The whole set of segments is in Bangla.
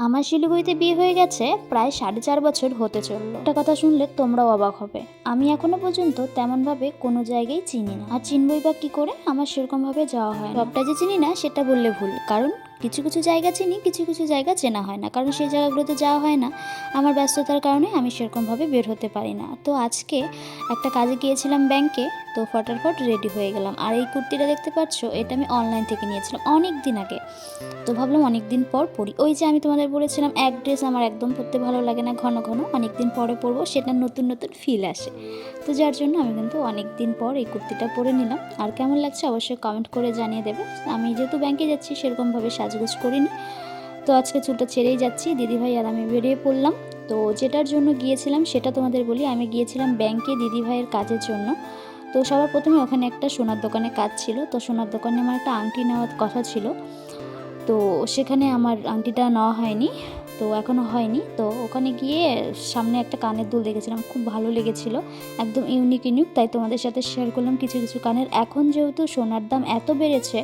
আমার শিলিগুড়িতে বিয়ে হয়ে গেছে, প্রায় সাড়ে চার বছর হতে চলল। একটা কথা শুনলে তোমরাও অবাক হবে। আমি এখনও পর্যন্ত তেমনভাবে কোনো জায়গায় চিনি না। আর চিনবই বা কী করে? আমার সেরকমভাবে যাওয়া হয়। সবটা যে চিনি না, সেটা বললে ভুল। কারণ কিছু কিছু জায়গা চিনি, কিছু কিছু জায়গা চেনা হয় না। কারণ সেই জায়গাগুলোতে যাওয়া হয় না। আমার ব্যস্ততার কারণে আমি সেরকমভাবে বের হতে পারি না। তো আজকে একটা কাজে গিয়েছিলাম ব্যাংকে। তো ফটাফট রেডি হয়ে গেলাম। আর এই কুর্তিটা দেখতে পাচ্ছ, এটা আমি অনলাইন থেকে নিয়েছিলাম অনেক দিন আগে। তো ভাবলাম অনেক দিন পর পরি। ওই যে আমি তোমাদের বলেছিলাম, এক ড্রেস আমার একদম পরতে ভালো লাগে না, ঘন ঘন। অনেক দিন পরে পরবো, সেটা নতুন নতুন ফিল আসে। তো যার জন্য আমি কিন্তু অনেক দিন পর এই কুর্তিটা পরে নিলাম। আর কেমন লাগছে অবশ্যই কমেন্ট করে জানিয়ে দেবে। আমি যেহেতু ব্যাংকে যাচ্ছি, সেরকমভাবে সাজগোজ করিনি। তো আজকে চুলটা ছেড়েই যাচ্ছি, দিদিভাই আর আমি বেরিয়ে পড়লাম। তো যেটার জন্য গিয়েছিলাম, সেটা তোমাদের বলি। আমি গিয়েছিলাম ব্যাংকে দিদিভাইয়ের কাজের জন্য। তো সবার প্রথমে ওখানে একটা সোনার দোকানে কাজ ছিল। তো সোনার দোকানে আমার একটা আংটি নেওয়ার কথা ছিল। তো সেখানে আমার আংটিটা নেওয়া হয়নি। তো এখনও হয়নি। তো ওখানে গিয়ে সামনে একটা কানের দুল দেখেছিলাম, খুব ভালো লেগেছিল, একদম ইউনিক ইউনিক তাই তোমাদের সাথে শেয়ার করলাম কিছু কিছু কানের। এখন যেহেতু সোনার দাম এত বেড়েছে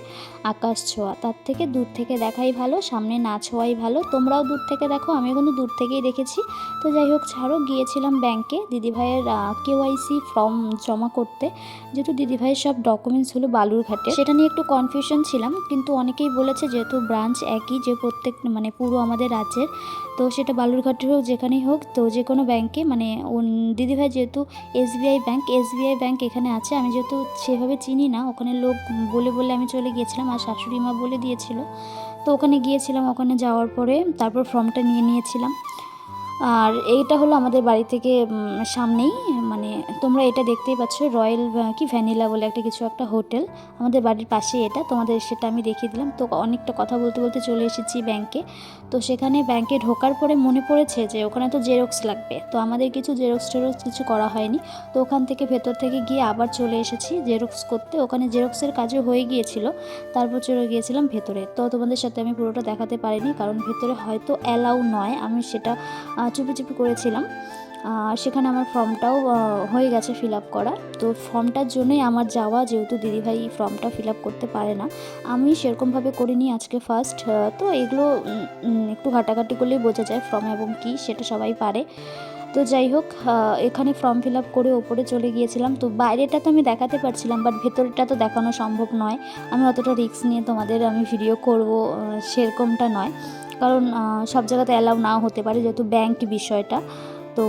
আকাশ ছোঁয়া, তার থেকে দূর থেকে দেখাই ভালো, সামনে না ছোঁয়াই ভালো। তোমরাও দূর থেকে দেখো আমি কিন্তু দূর থেকেই দেখেছি। তো যাই হোক, ছাড়ো, গিয়েছিলাম ব্যাংকে দিদিভাইয়ের কেওয়াইসি ফর্ম জমা করতে। যেহেতু দিদিভাইয়ের সব ডকুমেন্টস হলো বালুরঘাটে। সেটা নিয়ে একটু কনফিউশন ছিলাম, কিন্তু অনেকেই বলেছে যেহেতু ব্রাঞ্চ একই, যে প্রত্যেক মানে পুরো আমাদের রাজ্যের। তো সেটা বালুরঘাটের হোক, যেখানেই হোক, তো যে কোনো ব্যাংকে মানে দিদিভাই যেহেতু এসবিআই ব্যাংক এসবিআই ব্যাংক এখানে আছে, আমি যেহেতু সেভাবে চিনি না, ওখানে লোক বলে বলে আমি চলে গিয়েছিলাম, আর শাশুড়ি মা বলে দিয়েছিল। তো ওখানে গিয়েছিলাম, ওখানে যাওয়ার পরে তারপর ফর্মটা নিয়ে নিয়েছিলাম। আর এইটা হলো আমাদের বাড়ি থেকে সামনেই মানে তোমরা এটা দেখতেই পাচ্ছ, রয়্যাল কি ভ্যানিলা বলে একটা কিছু একটা হোটেল। আমাদের বাড়ির পাশেই এটা, তোমাদের সেটা আমি দেখিয়ে দিলাম। তো অনেকটা কথা বলতে বলতে চলে এসেছি ব্যাংকে। তো সেখানে ব্যাংকে ঢোকার পরে মনে পড়েছে যে ওখানে তো জেরক্স লাগবে। তো আমাদের কিছু জেরক্স টেরক্স কিছু করা হয়নি। তো ওখান থেকে ভেতর থেকে গিয়ে আবার চলে এসেছি জেরক্স করতে। ওখানে জেরক্সের কাজও হয়ে গিয়েছিল। তারপর চলে গিয়েছিলাম ভেতরে। তো তোমাদের সাথে আমি পুরোটা দেখাতে পারিনি, কারণ ভেতরে হয়তো অ্যালাউ নয়। আমি সেটা আহ, চুপি চুপি করেছিলাম সেখানে আমার ফর্মটাও হয়ে গেছে ফিল আপ করা তো ফর্মটার জন্যই আমার যাওয়া যেহেতু দিদিভাই ফর্মটা ফিল আপ করতে পারে না। আমি সেরকমভাবে করিনি আজকে ফার্স্ট তো এগুলো একটু ঘাটাঘাটি করলেই বোঝা যায় ফর্ম এবং কি সেটা সবাই পারে। তো যাই হোক এখানে ফর্ম ফিল আপ করে ওপরে চলে গিয়েছিলাম। তো বাইরেটা তো আমি দেখাতে পারছিলাম বাট ভেতরটা তো দেখানো সম্ভব নয়। আমি অতটা রিস্ক নিয়ে তোমাদের আমি ভিডিও করব সেরকমটা নয়। কারণ সব জায়গাতে অ্যালাউ না হতে পারে যেহেতু ব্যাংক বিষয়টা। তো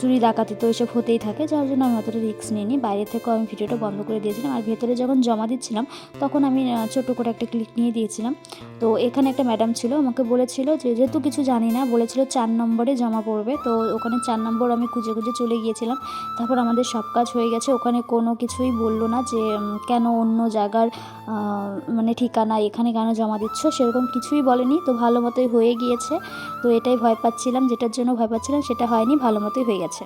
চুরি ডাকাতি তো এসব হতেই থাকে, যার জন্য আমি অতটা রিস্ক নিইনি। বাইরে থেকেও আমি ভিডিওটা বন্ধ করে দিয়েছিলাম আর ভেতরে যখন জমা দিচ্ছিলাম, তখন আমি ছোট করে একটা ক্লিক নিয়ে দিয়েছিলাম। তো এখানে একটা ম্যাডাম ছিল, আমাকে বলেছিল যে, যেহেতু কিছু জানি না, বলেছিল চার নম্বরে জমা পড়বে। তো ওখানে চার নম্বর আমি খুঁজে খুঁজে চলে গিয়েছিলাম। তারপর আমাদের সব কাজ হয়ে গেছে। ওখানে কোনো কিছুই বলল না যে কেন অন্য জায়গার মানে ঠিকানা, এখানে কেন জমা দিচ্ছ? সেরকম কিছুই বলেনি। তো ভালো মতোই হয়ে গিয়েছে। তো এটাই ভয় পাচ্ছিলাম, যেটার জন্য ভয় পাচ্ছিলাম, সেটা হয়নি। ভালো মতোই হয়ে গেছে।